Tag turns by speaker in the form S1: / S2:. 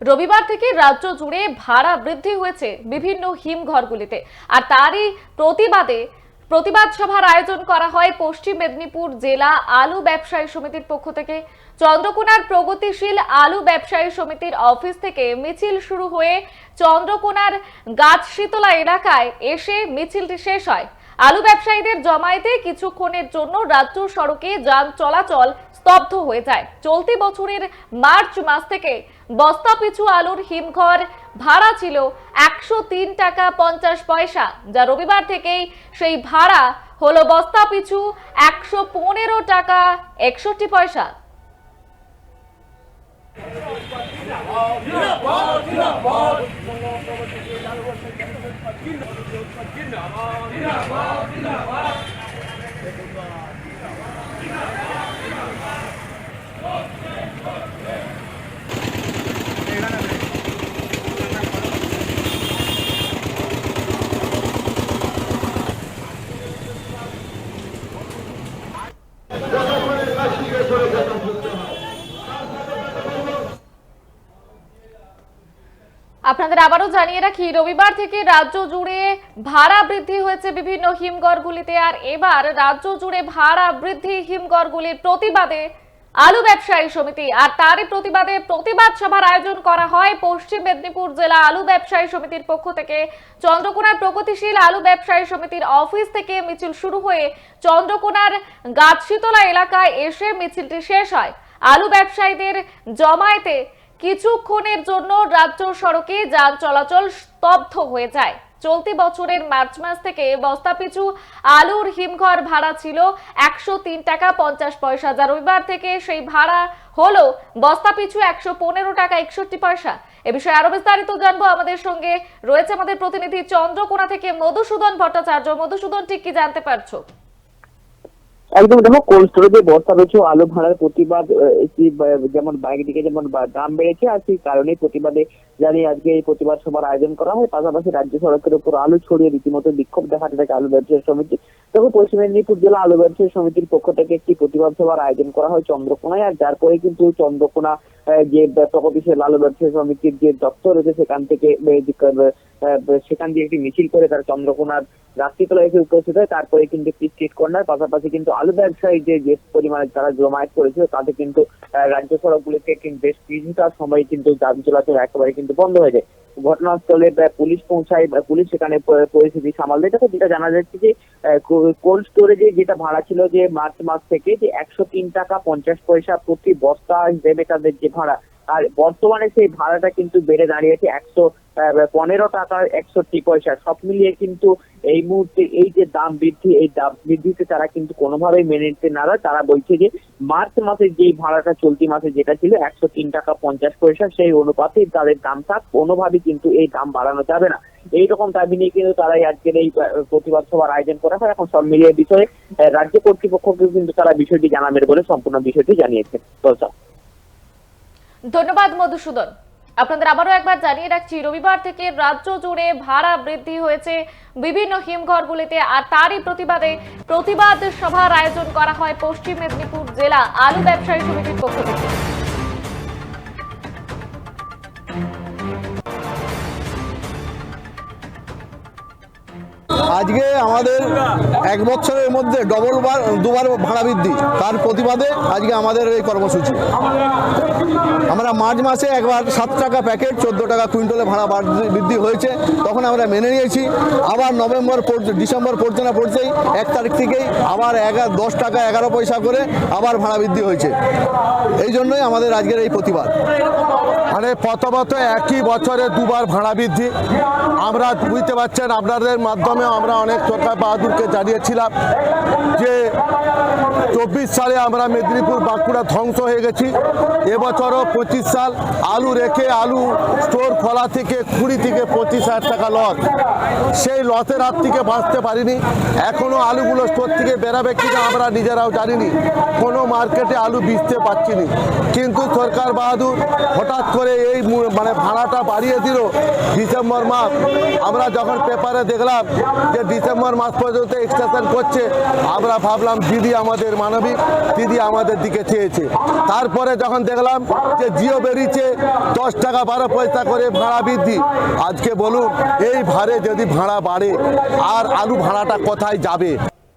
S1: রবিবার থেকে রাজ্য জুড়ে ভাড়া বৃদ্ধি হয়েছে বিভিন্ন হিমঘরগুলিতে। আর তারই প্রতিবাদে প্রতিবাদ সভার আয়োজন করা হয় পশ্চিম মেদিনীপুর জেলা আলু ব্যবসায়ী সমিতির পক্ষ থেকে। চন্দ্রকোনার প্রগতিশীল আলু ব্যবসায়ী সমিতির অফিস থেকে মিছিল শুরু হয়ে চন্দ্রকোনার গাছশীতলা এলাকায় এসে মিছিলটি শেষ হয়। আলু ব্যবসায়ীদের জমায়েতে কিছুক্ষণের জন্য রাজ্য সড়কে যান চলাচল স্তব্ধ হয়ে যায়। চলতি বছরের মার্চ মাস থেকে বস্তা পিছু আলুর হিমঘর ভাড়া ছিল একশো তিন টাকা পঞ্চাশ পয়সা, যা রবিবার থেকেই সেই ভাড়া হলো বস্তা পিছু একশো পনেরো টাকা একষট্টি পয়সা। আপনাদের আবারও জানিয়ে রাখি, রবিবার থেকে রাজ্য জুড়ে ভাড়া বৃদ্ধি হয়েছে বিভিন্ন হিমঘরগুলিতে। আর এবার রাজ্য জুড়ে ভাড়া বৃদ্ধি হিমঘরগুলির প্রতিবাদে আলু ব্যবসায়ী সমিতি। আর তারই প্রতিবাদে প্রতিবাদ সভার আয়োজন করা হয় পশ্চিম মেদিনীপুর জেলা আলু ব্যবসায়ী সমিতির পক্ষ থেকে। চন্দ্রকোনার প্রগতিশীল আলু ব্যবসায়ী সমিতির অফিস থেকে মিছিল শুরু হয়ে চন্দ্রকোনার গাছশীতলা এলাকায় এসে মিছিলটি শেষ হয়। আলু ব্যবসায়ীদের জমায়েতে কিছুক্ষণের জন্য রাজ্য সড়কে যান চলাচল স্তব্ধ হয়ে যায়। চলতি বছরের মার্চ মাস থেকে বস্তা পিছু, আলুর হিমঘর ভাড়া ছিল একশো তিন টাকা পঞ্চাশ পয়সা। যা রবিবার থেকে সেই ভাড়া হলো বস্তা পিছু একশো পনেরো টাকা একষট্টি পয়সা। এ বিষয়ে আরও বিস্তারিত জানব আমাদের সঙ্গে রয়েছে আমাদের প্রতিনিধি চন্দ্রকোনা থেকে মধুসূদন ভট্টাচার্য। মধুসূদন, ঠিক কি জানতে পারছ?
S2: একদম দেখো কোল্ড স্টোরেজে বস্তা পিছু আলু ভাড়ার প্রতিবাদ যেমন বাইক দিকে যেমন দাম বেড়েছে, আর সেই কারণে প্রতিবাদে জানিয়ে আজকে এই প্রতিবাদ সভার আয়োজন করা হয়। পাশাপাশি রাজ্য সড়কের উপর আলু ছড়িয়ে রীতিমতো বিক্ষোভ দেখা থাকে আলু ব্যবসায়ী সমিতি। দেখো, পশ্চিম মেদিনীপুর জেলা আলু ব্যবসায়ী সমিতির পক্ষ থেকে একটি প্রতিবাদ সভার আয়োজন করা হয় চন্দ্রকোনায়, আর যার পরে কিন্তু চন্দ্রকোনা যে প্রগতিশীল আলু ব্যবসায়ী সমিতির যে দপ্তর রয়েছে, সেখান থেকে সেখান দিয়ে একটি মিছিল করে তারা চন্দ্রকোনার রাত্রিতলা এসে উপস্থিত হয় তারপরে কিন্তু একটি কর্নার পাশাপাশি কিন্তু আলু ব্যবসায়ী যে যে পরিমাণে তারা জমায়েত করেছিল, তাতে কিন্তু রাজ্য সড়কগুলিতে কিন্তু বেশ কিছুটা সময় কিন্তু যান চলাচল একেবারে কিন্তু বন্ধ হয়ে যায়। ঘটনাস্থলে পুলিশ পৌঁছায় পুলিশ সেখানে পরিস্থিতি সামাল দেয়। দেখো, যেটা জানা যাচ্ছে যে কোল্ড স্টোরেজে যেটা ভাড়া ছিল যে মার্চ মাস থেকে যে একশো তিন টাকা পঞ্চাশ পয়সা প্রতি বস্তা হিসেবে তাদের যে ভাড়া আর বর্তমানে সেই ভাড়াটা কিন্তু বেড়ে দাঁড়িয়েছে একশো পনেরো টাকা একষট্টি পয়সা। সব মিলিয়ে কিন্তু এই মুহূর্তে এই যে দাম বৃদ্ধি, এই দাম বৃদ্ধিতে তারা কিন্তু কোনোভাবেই মেনে নিতে নারাজ তারা বলছে যে মার্চ মাসে যে ভাড়াটা চলতি মাসে যেটা ছিল একশো তিন টাকা পঞ্চাশ পয়সা, সেই অনুপাতে তাদের দাম থাক, কোনোভাবেই কিন্তু এই দাম বাড়ানো যাবে না। এইরকম দাবি নিয়ে কিন্তু তারাই আজকের এই প্রতিবাদ সভার আয়োজন করা হয়। এখন সব মিলিয়ে বিষয়ে রাজ্য কর্তৃপক্ষকেও কিন্তু তারা বিষয়টি জানাবেন বলে সম্পূর্ণ বিষয়টি জানিয়েছেন।
S1: ধন্যবাদ, মধুসূদন। আপনাদের আবারও একবার জানিয়ে রাখছি, রবিবার থেকে রাজ্য জুড়ে ভাড়া বৃদ্ধি হয়েছে বিভিন্ন হিমঘরগুলিতে আর তারই প্রতিবাদে প্রতিবাদ সভার আয়োজন করা হয় পশ্চিম মেদিনীপুর জেলা আলু ব্যবসায়ী সমিতির পক্ষ থেকে।
S3: আজকে আমাদের এক বছরের মধ্যে ডবল বার, দুবার ভাড়া বৃদ্ধি। তার প্রতিবাদে আজকে আমাদের এই কর্মসূচি। আমরা মার্চ মাসে একবার সাত টাকা প্যাকেট, চোদ্দ টাকা কুইন্টালে ভাড়া বৃদ্ধি হয়েছে। তখন আমরা মেনে নিয়েছি। আবার নভেম্বর ডিসেম্বর পড়তে না এক তারিখ থেকেই আবার এগারো দশ টাকা এগারো পয়সা করে আবার ভাড়া বৃদ্ধি হয়েছে। এই জন্যই আমাদের আজকের এই প্রতিবাদ।
S4: মানে প্রথমত একই বছরে দুবার ভাড়া বৃদ্ধি। আমরা বুঝতে পারছেন আপনাদের মাধ্যমে আমরা অনেক সরকার বাহাদুরকে জানিয়েছিলাম যে চব্বিশ সালে আমরা মেদিনীপুর বাঁকুড়া ধ্বংস হয়ে গেছি। এবছরও পঁচিশ সাল আলু রেখে আলু স্টোর খোলা থেকে কুড়ি থেকে পঁচিশ হাজার টাকা লস। সেই লসের হাত থেকে বাঁচতে পারিনি। এখনও আলুগুলো স্টোর থেকে বেরাবে কিনা আমরা নিজেরাও জানিনি। কোনো মার্কেটে আলু বিচতে পারছি নি। কিন্তু সরকার বাহাদুর হঠাৎ করে এই মানে ভাড়াটা বাড়িয়ে দিল ডিসেম্বর মাস। আমরা যখন পেপারে দেখলাম যে ডিসেম্বর মাস পর্যন্ত এক্সটেনশন করছে, আমরা ভাবলাম দিদি আমাদের মানবিক দিদি আমাদের দিকে চেয়েছে। তারপরে যখন দেখলাম যে জিও বেরিয়েছে, দশ টাকা বারো পয়সা করে ভাড়া বৃদ্ধি। আজকে বলুন, এই ভাড়ে যদি ভাড়া বাড়ে, আর আলু ভাড়াটা কোথায় যাবে?